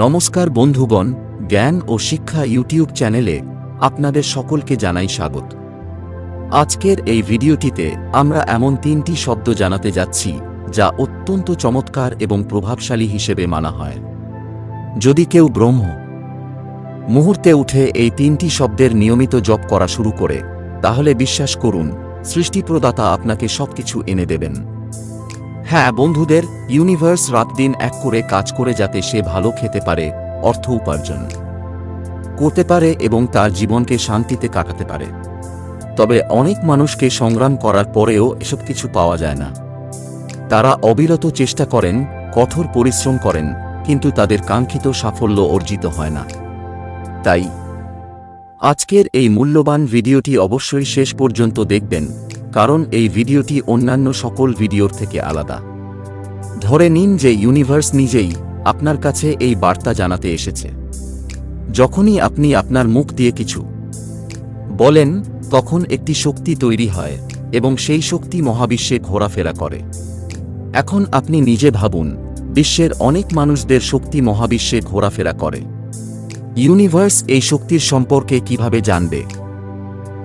নমস্কার বন্ধুগণ, জ্ঞান ও শিক্ষা ইউটিউব চ্যানেলে আপনাদের সকলকে জানাই স্বাগত। আজকের এই ভিডিওটিতে আমরা এমন তিনটি শব্দ জানাতে যাচ্ছি, যা অত্যন্ত চমৎকার এবং প্রভাবশালী হিসেবে মানা হয়। যদি কেউ ব্রহ্ম মুহূর্তে উঠে এই তিনটি শব্দের নিয়মিত জপ করা শুরু করে, তাহলে বিশ্বাস করুন, সৃষ্টিপ্রদাতা আপনাকে সবকিছু এনে দেবেন। হ্যাঁ বন্ধুদের ইউনিভার্স রাত দিন এক করে কাজ করে যাতে সে ভালো খেতে পারে, অর্থ উপার্জন করতে পারে এবং তার জীবনকে শান্তিতে কাটাতে পারে। তবে অনেক মানুষকে সংগ্রাম করার পরেও এসব কিছু পাওয়া যায় না। তারা অবিরত চেষ্টা করেন, কঠোর পরিশ্রম করেন, কিন্তু তাদের কাঙ্ক্ষিত সাফল্য অর্জিত হয় না। তাই আজকের এই মূল্যবান ভিডিওটি অবশ্যই শেষ পর্যন্ত দেখবেন। কারণ এই ভিডিওটি অন্যান্য সকল ভিডিওর থেকে আলাদা। ধরে নিন যে ইউনিভার্স নিজেই আপনার কাছে এই বার্তা জানাতে এসেছে। যখনই আপনি আপনার মুখ দিয়ে কিছু বলেন, তখন একটি শক্তি তৈরি হয় এবং সেই শক্তি মহাবিশ্বে ঘোরাফেরা করে। এখন আপনি নিজে ভাবুন, বিশ্বের অনেক মানুষদের শক্তি মহাবিশ্বে ঘোরাফেরা করে। ইউনিভার্স এই শক্তির সম্পর্কে কীভাবে জানবে?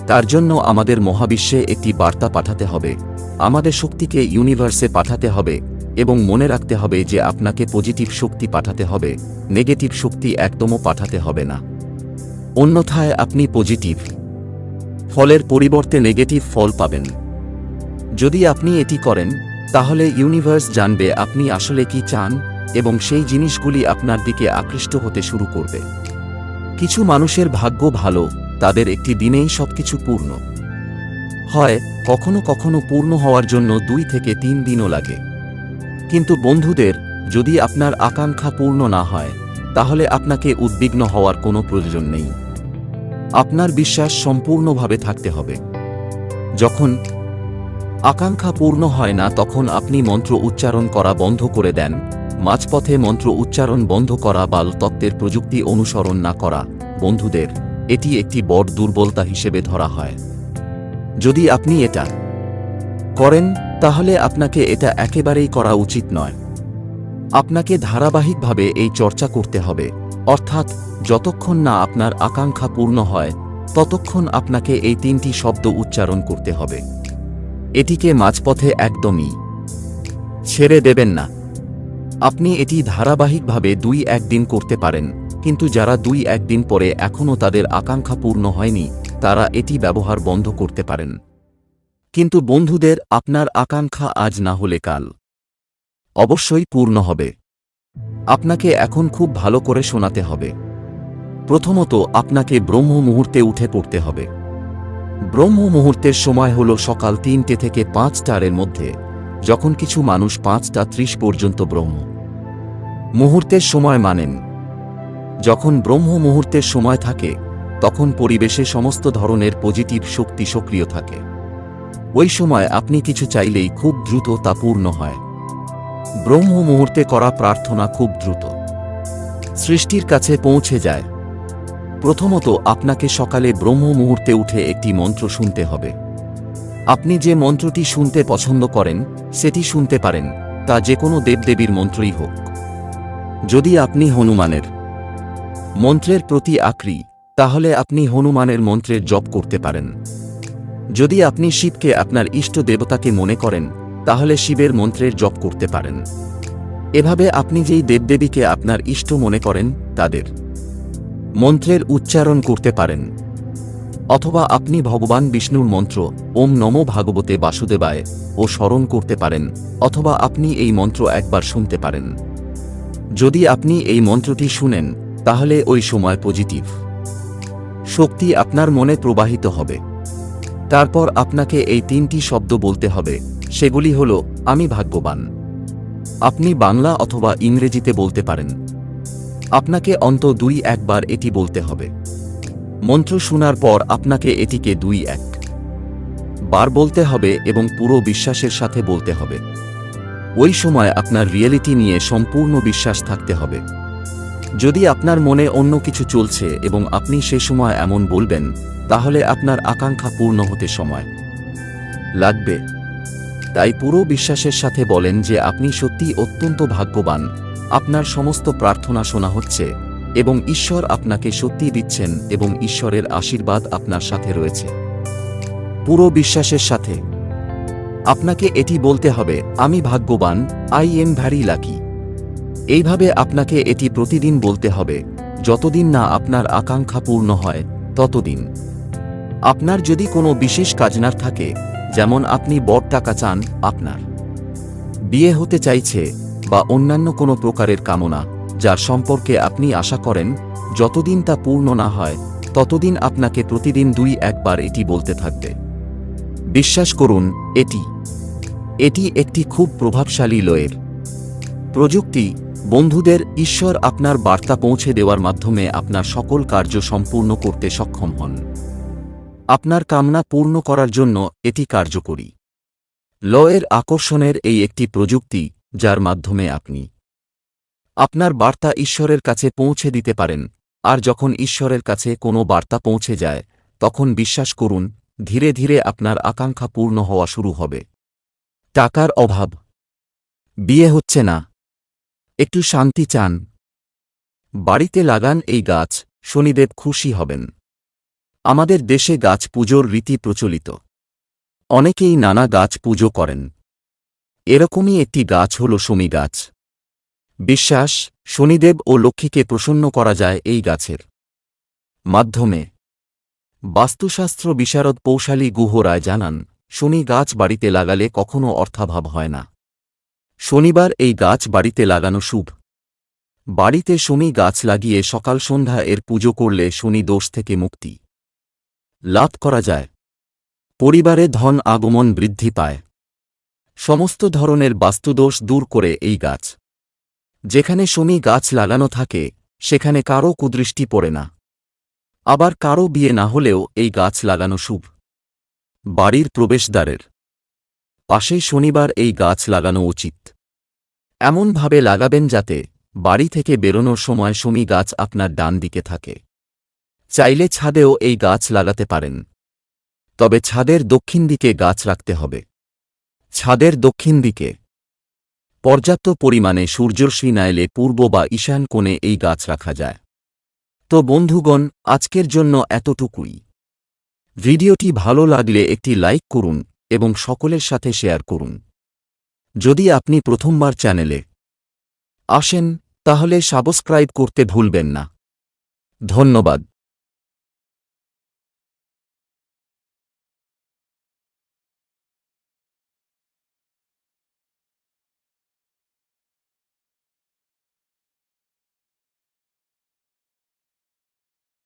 তার জন্য আমাদের মহাবিশ্বে একটি বার্তা পাঠাতে হবে। আমাদের শক্তিকে ইউনিভার্সে পাঠাতে হবে এবং মনে রাখতে হবে যে আপনাকে পজিটিভ শক্তি পাঠাতে হবে নেগেটিভ শক্তি একদমও পাঠাতে হবে না। অন্যথায় আপনি পজিটিভ ফলের পরিবর্তে নেগেটিভ ফল পাবেন। যদি আপনি এটি করেন, তাহলে ইউনিভার্স জানবে আপনি আসলে কি চান এবং সেই জিনিসগুলি আপনার দিকে আকৃষ্ট হতে শুরু করবে। কিছু মানুষের ভাগ্য ভালো তাদের একটি দিনেই সবকিছু পূর্ণ। হয়, কখনো কখনো পূর্ণ হওয়ার জন্য দুই থেকে তিন দিনও লাগে। কিন্তু বন্ধুদের, যদি আপনার আকাঙ্ক্ষা পূর্ণ না হয়, তাহলে আপনাকে উদ্বিগ্ন হওয়ার কোনো প্রয়োজন নেই। আপনার বিশ্বাস সম্পূর্ণভাবে থাকতে হবে। যখন আকাঙ্ক্ষা পূর্ণ হয় না, তখন আপনি মন্ত্র উচ্চারণ করা বন্ধ করে দেন। মাঝপথে মন্ত্র উচ্চারণ বন্ধ করা বাল তত্ত্বের প্রযুক্তি অনুসরণ না করা বন্ধুদের এটি একটি বড় দুর্বলতা হিসেবে ধরা হয়। যদি আপনি এটা করেন, তাহলে আপনাকে এটা একেবারেই করা উচিত নয়। আপনাকে ধারাবাহিকভাবে এই চর্চা করতে হবে, অর্থাৎ যতক্ষণ না আপনার আকাঙ্ক্ষা পূর্ণ হয়, ততক্ষণ আপনাকে এই তিনটি শব্দ উচ্চারণ করতে হবে। এটিকে মাঝপথে একদমই ছেড়ে দেবেন না। আপনি এটি ধারাবাহিকভাবে দুই একদিন করতে পারেন। কিন্তু যারা দুই একদিন পরে এখনও তাদের আকাঙ্ক্ষা পূর্ণ হয়নি, তারা এটি ব্যবহার বন্ধ করতে পারেন। কিন্তু বন্ধুদের আপনার আকাঙ্ক্ষা আজ না হলে কাল অবশ্যই পূর্ণ হবে। আপনাকে এখন খুব ভালো করে শোনাতে হবে। প্রথমত আপনাকে ব্রহ্ম মুহূর্তে উঠে পড়তে হবে। ব্রহ্ম মুহূর্তের সময় হল সকাল তিনটে থেকে পাঁচটার মধ্যে, যখন কিছু মানুষ পাঁচটা ত্রিশ পর্যন্ত ব্রহ্ম। মুহূর্তের সময় মানেন যখন ব্রহ্ম মুহূর্তের সময় থাকে, তখন পরিবেশে সমস্ত ধরনের পজিটিভ শক্তি সক্রিয় থাকে। ওই সময় আপনি কিছু চাইলেই খুব দ্রুত তা পূর্ণ হয়। ব্রহ্ম মুহূর্তে করা প্রার্থনা খুব দ্রুত। সৃষ্টির কাছে পৌঁছে যায়। প্রথমত আপনাকে সকালে ব্রহ্ম মুহূর্তে উঠে একটি মন্ত্র শুনতে হবে। আপনি যে মন্ত্রটি শুনতে পছন্দ করেন, সেটি শুনতে পারেন, তা যে কোনো দেবদেবীর মন্ত্রই হোক। যদি আপনি হনুমানের মন্ত্রের প্রতি আক্রি, তাহলে আপনি হনুমানের মন্ত্রের জপ করতে পারেন। যদি আপনি শিবকে আপনার ইষ্ট দেবতাকে মনে করেন, তাহলে শিবের মন্ত্রের জপ করতে পারেন। এভাবে আপনি যেই দেবদেবীকে আপনার ইষ্ট মনে করেন, তাদের মন্ত্রের উচ্চারণ করতে পারেন। অথবা আপনি ভগবান বিষ্ণুর মন্ত্র, ওম নম ভাগবতে বাসুদেবায়, ও স্মরণ করতে পারেন, অথবা আপনি এই মন্ত্র একবার শুনতে পারেন। যদি আপনি এই মন্ত্রটি শুনেন তাহলে ওই সময় পজিটিভ। শক্তি আপনার মনে প্রবাহিত হবে। তারপর আপনাকে এই তিনটি শব্দ বলতে হবে, সেগুলি হল, আমি ভাগ্যবান। আপনি বাংলা অথবা ইংরেজিতে বলতে পারেন। আপনাকে অন্ত দুই একবার এটি বলতে হবে। মন্ত্র শোনার পর আপনাকে এটিকে দুই এক। বার বলতে হবে এবং পুরো বিশ্বাসের সাথে বলতে হবে। ওই সময় আপনার রিয়েলিটি নিয়ে সম্পূর্ণ বিশ্বাস থাকতে হবে। যদি আপনার মনে অন্য কিছু চলছে এবং আপনি সে সময় এমন বলবেন, তাহলে আপনার আকাঙ্ক্ষা পূর্ণ হতে সময় লাগবে। তাই পুরো বিশ্বাসের সাথে বলেন যে আপনি সত্যি অত্যন্ত ভাগ্যবান। আপনার সমস্ত প্রার্থনা শোনা হচ্ছে এবং ঈশ্বর আপনাকে সত্যি দিচ্ছেন এবং ঈশ্বরের আশীর্বাদ আপনার সাথে রয়েছে। পুরো বিশ্বাসের সাথে। আপনাকে এটি বলতে হবে, আমি ভাগ্যবান, আই এম ভ্যারি লাকি। এইভাবে আপনাকে এটি প্রতিদিন বলতে হবে। যতদিন না আপনার আকাঙ্ক্ষা পূর্ণ হয়, ততদিন। আপনার যদি কোনো বিশেষ কাজনার থাকে, যেমন আপনি বড় টাকা চান, আপনার বিয়ে হতে চাইছে বা অন্যান্য কোনো প্রকারের কামনা, যার সম্পর্কে আপনি আশা করেন, যতদিন তা পূর্ণ না হয়, ততদিন আপনাকে প্রতিদিন দুই একবার এটি বলতে থাকবে। বিশ্বাস করুন, এটি এটি একটি খুব প্রভাবশালী লয়ের প্রযুক্তি বন্ধুদের ঈশ্বর আপনার বার্তা পৌঁছে দেওয়ার মাধ্যমে আপনার সকল কার্য সম্পূর্ণ করতে সক্ষম হন। আপনার কামনা পূর্ণ করার জন্য এটি কার্যকরী। লয়ের আকর্ষণের এই একটি প্রযুক্তি, যার মাধ্যমে আপনি আপনার বার্তা ঈশ্বরের কাছে পৌঁছে দিতে পারেন, আর যখন ঈশ্বরের কাছে কোনো বার্তা পৌঁছে যায়, তখন বিশ্বাস করুন, ধীরে ধীরে আপনার আকাঙ্ক্ষা পূর্ণ হওয়া শুরু হবে। টাকার অভাব। বিয়ে হচ্ছে না। একটু শান্তি চান। বাড়িতে লাগান এই গাছ, শনিদেব খুশি হবেন। আমাদের দেশে গাছ পুজোর রীতি প্রচলিত। অনেকেই নানা গাছ পুজো করেন। এরকমই একটি গাছ হল শমী গাছ। বিশ্বাস, শনিদেব ও লক্ষ্মীকে প্রসন্ন করা যায় এই গাছের। মাধ্যমে। বাস্তুশাস্ত্র বিশারদ পৌশালী গুহ রায় জানান, শনি গাছ বাড়িতে লাগালে কখনও অর্থাভাব হয় না। শনিবার এই গাছ বাড়িতে লাগানো শুভ। বাড়িতে শনি গাছ লাগিয়ে সকাল সন্ধ্যা এর পুজো করলে শনি দোষ থেকে মুক্তি। লাভ করা যায়। পরিবারে ধন আগমন বৃদ্ধি পায়। সমস্ত ধরনের বাস্তুদোষ দূর করে এই গাছ। যেখানে শনি গাছ লাগানো থাকে, সেখানে কারও কুদৃষ্টি পড়ে না। আবার কারও বিয়ে না হলেও এই গাছ লাগানো শুভ। বাড়ির প্রবেশদ্বারের পাশেই শনিবার এই গাছ লাগানো উচিত। এমনভাবে লাগাবেন যাতে বাড়ি থেকে বেরোনোর সময় শমি গাছ আপনার ডান দিকে থাকে। চাইলে ছাদেও এই গাছ লাগাতে পারেন। তবে ছাদের দক্ষিণ দিকে গাছ রাখতে হবে। ছাদের দক্ষিণ দিকে। পর্যাপ্ত পরিমাণে সূর্যরশ্মি না এলে পূর্ব বা ঈশান কোণে এই গাছ রাখা যায়। তো বন্ধুগণ, আজকের জন্য এতটুকুই। ভিডিওটি ভালো লাগলে একটি লাইক করুন এবং সকলের সাথে শেয়ার করুন। যদি আপনি প্রথমবার চ্যানেলে আসেন, তাহলে সাবস্ক্রাইব করতে ভুলবেন না। ধন্যবাদ।